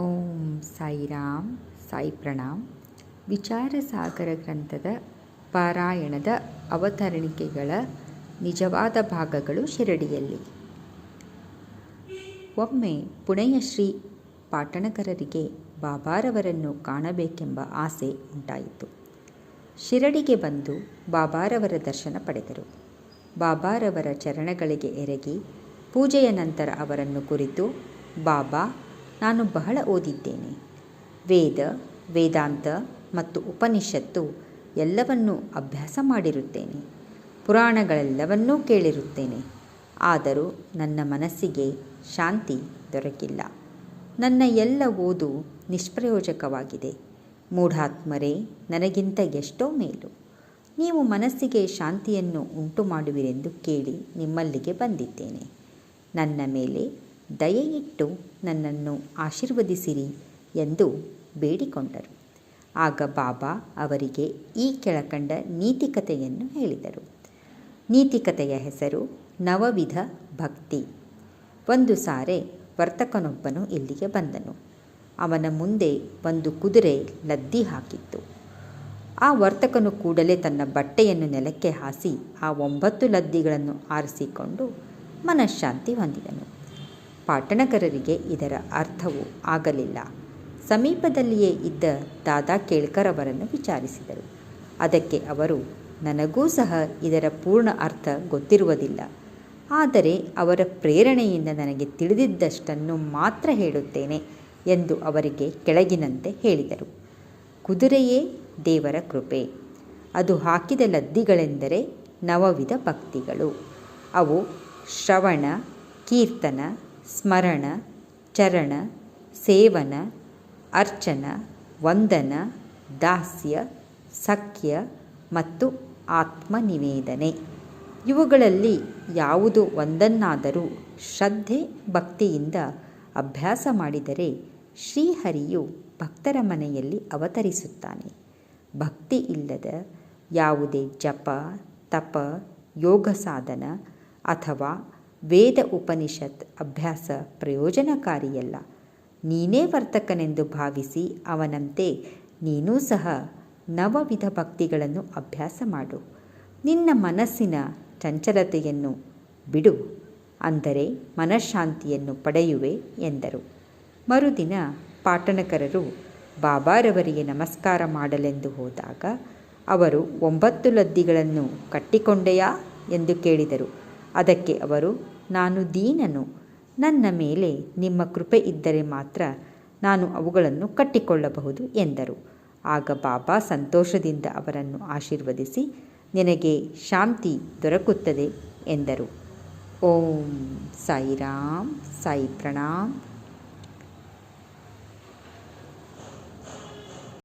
ಓಂ ಸಾಯಿರಾಮ್, ಸಾಯಿ ಪ್ರಣಾಮ್. ವಿಚಾರಸಾಗರ ಗ್ರಂಥದ ಪಾರಾಯಣದ ಅವತರಣಿಕೆಗಳ ನಿಜವಾದ ಭಾಗಗಳು ಶಿರಡಿಯಲ್ಲಿ. ಒಮ್ಮೆ ಪುಣೆಯ ಶ್ರೀ ಪಾಟಣಕರರಿಗೆ ಬಾಬಾರವರನ್ನು ಕಾಣಬೇಕೆಂಬ ಆಸೆ ಉಂಟಾಯಿತು. ಶಿರಡಿಗೆ ಬಂದು ಬಾಬಾರವರ ದರ್ಶನ ಪಡೆದರು. ಬಾಬಾರವರ ಚರಣಗಳಿಗೆ ಎರಗಿ ಪೂಜೆಯ ನಂತರ ಅವರನ್ನು ಕುರಿತು, ಬಾಬಾ ನಾನು ಬಹಳ ಓದಿದ್ದೇನೆ. ವೇದ, ವೇದಾಂತ ಮತ್ತು ಉಪನಿಷತ್ತು ಎಲ್ಲವನ್ನೂ ಅಭ್ಯಾಸ ಮಾಡಿರುತ್ತೇನೆ. ಪುರಾಣಗಳೆಲ್ಲವನ್ನೂ ಕೇಳಿರುತ್ತೇನೆ. ಆದರೂ ನನ್ನ ಮನಸ್ಸಿಗೆ ಶಾಂತಿ ದೊರಕಿಲ್ಲ. ನನ್ನ ಎಲ್ಲ ಓದು ನಿಷ್ಪ್ರಯೋಜಕವಾಗಿದೆ. ಮೂಢಾತ್ಮರೇ, ನನಗಿಂತ ಎಷ್ಟೋ ಮೇಲು. ನೀವು ಮನಸ್ಸಿಗೆ ಶಾಂತಿಯನ್ನು ಉಂಟು ಮಾಡುವಿರೆಂದು ಕೇಳಿ ನಿಮ್ಮಲ್ಲಿಗೆ ಬಂದಿದ್ದೇನೆ. ನನ್ನ ಮೇಲೆ ದಯೆಯಿಟ್ಟು ನನ್ನನ್ನು ಆಶೀರ್ವದಿಸಿರಿ ಎಂದು ಬೇಡಿಕೊಂಡರು. ಆಗ ಬಾಬಾ ಅವರಿಗೆ ಈ ಕೆಳಕಂಡ ನೀತಿಕತೆಯನ್ನು ಹೇಳಿದರು. ನೀತಿಕತೆಯ ಹೆಸರು ನವವಿಧ ಭಕ್ತಿ. ಒಂದು ಸಾರೆ ವರ್ತಕನೊಬ್ಬನು ಇಲ್ಲಿಗೆ ಬಂದನು. ಅವನ ಮುಂದೆ ಒಂದು ಕುದುರೆ ಲದ್ದಿ ಹಾಕಿತ್ತು. ಆ ವರ್ತಕನು ಕೂಡಲೇ ತನ್ನ ಬಟ್ಟೆಯನ್ನು ನೆಲಕ್ಕೆ ಹಾಸಿ ಆ ಒಂಬತ್ತು ಲದ್ದಿಗಳನ್ನು ಆರಿಸಿಕೊಂಡು ಮನಃಶಾಂತಿ ಹೊಂದಿದನು. ಪಾಟಣಕರರಿಗೆ ಇದರ ಅರ್ಥವು ಆಗಲಿಲ್ಲ. ಸಮೀಪದಲ್ಲಿಯೇ ಇದ್ದ ದಾದಾ ಕೇಳ್ಕರ್ ಅವರನ್ನು ವಿಚಾರಿಸಿದರು. ಅದಕ್ಕೆ ಅವರು, ನನಗೂ ಸಹ ಇದರ ಪೂರ್ಣ ಅರ್ಥ ಗೊತ್ತಿರುವುದಿಲ್ಲ. ಆದರೆ ಅವರ ಪ್ರೇರಣೆಯಿಂದ ನನಗೆ ತಿಳಿದಿದ್ದಷ್ಟನ್ನು ಮಾತ್ರ ಹೇಳುತ್ತೇನೆ ಎಂದು ಅವರಿಗೆ ಕೆಳಗಿನಂತೆ ಹೇಳಿದರು. ಕುದುರೆಯೇ ದೇವರ ಕೃಪೆ. ಅದು ಹಾಕಿದ ಲದ್ದಿಗಳೆಂದರೆ ನವವಿಧ ಭಕ್ತಿಗಳು. ಅವು ಶ್ರವಣ, ಕೀರ್ತನ ಸ್ಮರಣ, ಚರಣ, ಸೇವನ, ಅರ್ಚನ, ವಂದನ, ದಾಸ್ಯ, ಸಖ್ಯ ಮತ್ತು ಆತ್ಮನಿವೇದನೆ. ಇವುಗಳಲ್ಲಿ ಯಾವುದು ಒಂದನ್ನಾದರೂ ಶ್ರದ್ಧೆ, ಭಕ್ತಿಯಿಂದ ಅಭ್ಯಾಸ ಮಾಡಿದರೆ ಶ್ರೀಹರಿಯು ಭಕ್ತರ ಮನೆಯಲ್ಲಿ ಅವತರಿಸುತ್ತಾನೆ. ಭಕ್ತಿ ಇಲ್ಲದ ಯಾವುದೇ ಜಪ, ತಪ ಯೋಗ ಸಾಧನ ಅಥವಾ ವೇದ ಉಪನಿಷತ್ ಅಭ್ಯಾಸ ಪ್ರಯೋಜನಕಾರಿಯಲ್ಲ. ನೀನೇ ವರ್ತಕನೆಂದು ಭಾವಿಸಿ ಅವನಂತೆ ನೀನೂ ಸಹ ನವವಿಧ ಭಕ್ತಿಗಳನ್ನು ಅಭ್ಯಾಸ ಮಾಡು. ನಿನ್ನ ಮನಸ್ಸಿನ ಚಂಚಲತೆಯನ್ನು ಬಿಡು, ಅಂದರೆ ಮನಃಶಾಂತಿಯನ್ನು ಪಡೆಯುವೆ ಎಂದರು. ಮರುದಿನ ಪಾಟಣಕರರು ಬಾಬಾರವರಿಗೆ ನಮಸ್ಕಾರ ಮಾಡಲೆಂದು ಹೋದಾಗ, ಅವರು ಒಂಬತ್ತು ಲದ್ದಿಗಳನ್ನು ಕಟ್ಟಿಕೊಂಡೆಯಾ ಎಂದು ಕೇಳಿದರು. ಅದಕ್ಕೆ ಅವರು, ನಾನು ದೀನನು. ನನ್ನ ಮೇಲೆ ನಿಮ್ಮ ಕೃಪೆ ಇದ್ದರೆ ಮಾತ್ರ ನಾನು ಅವುಗಳನ್ನು ಕಟ್ಟಿಕೊಳ್ಳಬಹುದು ಎಂದರು. ಆಗ ಬಾಬಾ ಸಂತೋಷದಿಂದ ಅವರನ್ನು ಆಶೀರ್ವದಿಸಿ, ನಿನಗೆ ಶಾಂತಿ ದೊರಕುತ್ತದೆ ಎಂದರು. ಓಂ ಸಾಯಿರಾಮ್, ಸಾಯಿ ಪ್ರಣಾಮ್.